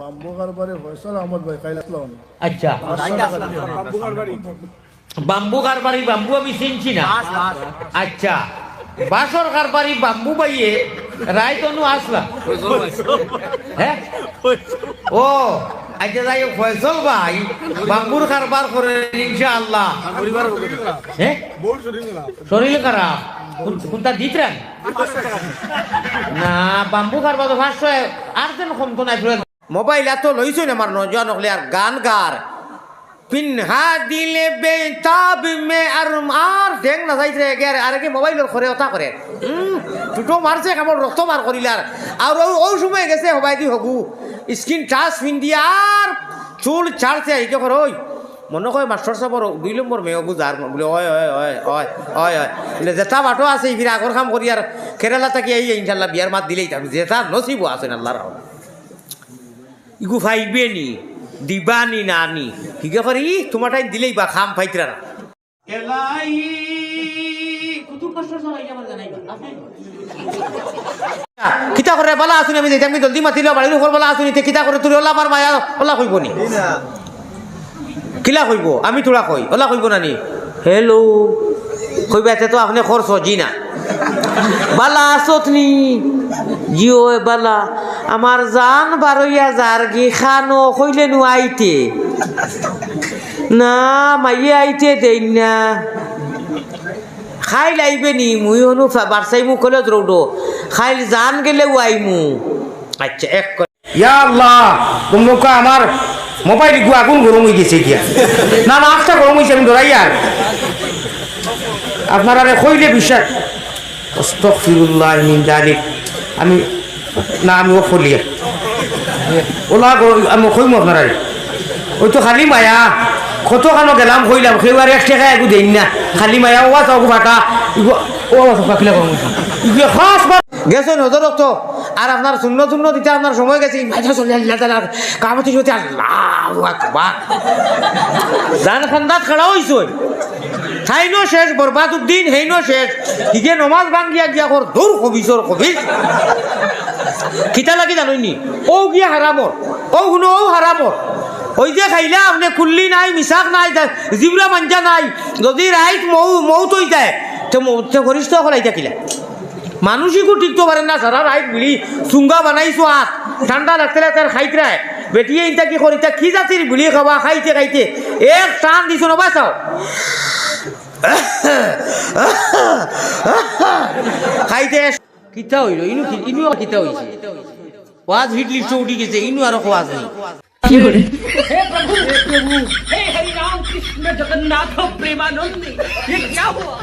Bamboo কারবারে Faisal Ahmad ভাই কাইল আসলাম আচ্ছা। Bamboo কারবারি বাম্বু আমি চিনছি না। আচ্ছা। বাসর কারবারি বাম্বু বাইয়ে রায় তনু আসলা হ্যাঁ? ও আচ্ছা যাই ফয়সল ভাই বাম্বুর কারবার করে ইনশাআল্লাহ। হ্যাঁ? শরীর খারাপ। কোন- কোনটা না বাম্বু কারবার তো ফার্স্ট আর যেন কম নাই মোবাইল এত লইছই না আমার নজন হলে আর গান গার। পিনহা দিলে বেতাব মে আর আর ঢেং না যাইছে গের আর কি মোবাইলের ঘরে ওটা করে দুটো মারছে কেমন রক্ত মার করিলার আর ও সময় গেছে হবাই দি হগু স্কিন টাচ পিন্দি আর চুল ছাড়ছে এই করে ওই মনে কয় মাস্টার সাহেবর দুই নম্বর মেয়ে বুঝার বলে ওয় ওয় ওয় ওয় ওয় ওয় বলে, জেঠা বাটো আছে ফিরে আগর কাম করি আর কেরালা থেকে এই ইনশাল্লাহ বিয়ার মাত দিলেই জেঠা নসিবও আছে আল্লাহর। ইগু ফাইবে নি দিবা নি না নি হিগে করে ই তোমার টাইম দিলেই বা খাম ফাইতরা না কিতা করে বলা আসুন আমি যেতাম জলদি মাতিল বাড়ির উপর বলা আসুন কিতা করে তুই ওলা আমার মায়া ওলা কইব নি? কিলা কইব? আমি তোরা কই ওলা কইব না নি হেলো কইবা এতে তো আপনি খরচ জি না বালা আসত নি জিও বালা। আমার জান বারইয়া যার গি খানো কইলে নু আইতে। না, মাইয়ে আইতে দেই না। খাইল আইবে নি, মুই হনু বারসাই মু কলেজ রৌডো। খাইল জান গেলে আইমু। আচ্ছা এক ইয়া আল্লাহ তোমরা আমার মোবাইল গু আগুন গরম হয়ে গেছে গিয়া। না না, আটটা গরম হয়েছে, আমি ধরাই আর আপনারা কইলে বিশ্বাস আস্তাগফিরুল্লাহ মিন আমি, না, আমি ও ফলিয়া ওলা গো- আমি কইমু আপনারা। ওই তো খালি মায়া। কত কানো গেলাম কইলাম সেইবার এক টাকা একু দেই না। খালি মায়া ওয়া চাও ফাটা ও পাখিলা কম খাস গেছে নজর তো। আর আপনার শূন্য শূন্য দিতে আপনার সময় গেছে। কামতি আল্লাহ জান খান্দাত খাড়া হইছ খাইনো শেষ বরবাদ উদ্দিন, হেইনো শেষ। হিগে নমাজ ভাঙ্গিয়া গিয়া কর দূর কবিসর কবিস কিতা লাগি জানইনি ও গিয়া হারামর ও শুনো ও হারামর ওই যে খাইলা আপনি কুল্লি নাই মিশাক নাই জিবরা মাঞ্জা নাই। যদি রাইত মৌ মৌত হই যায়, তো গরিষ্ঠ করাই থাকিলা মানুষই টিকতে পারে না সারা রাইত বিড়ি চুঙ্গা বানাইছো হাত ঠান্ডা লাগতে লাগতে খাইতে রায় বেটিয়ে ইটা কি করি তা কি জাতির বিড়ি খাবা খাইতে খাইতে। এক টান দিছো না বাঁচাও খাইতে কিতা হইল ইনু কি- ইনু আর কিতা হইছে ওয়াজ হিট লিস্ট উঠি গেছে ইনু আর ওয়াজ নেই हे प्रभु हे प्रभु हे हरि राम कृष्ण जगन्नाथ प्रेमानंद ये क्या हुआ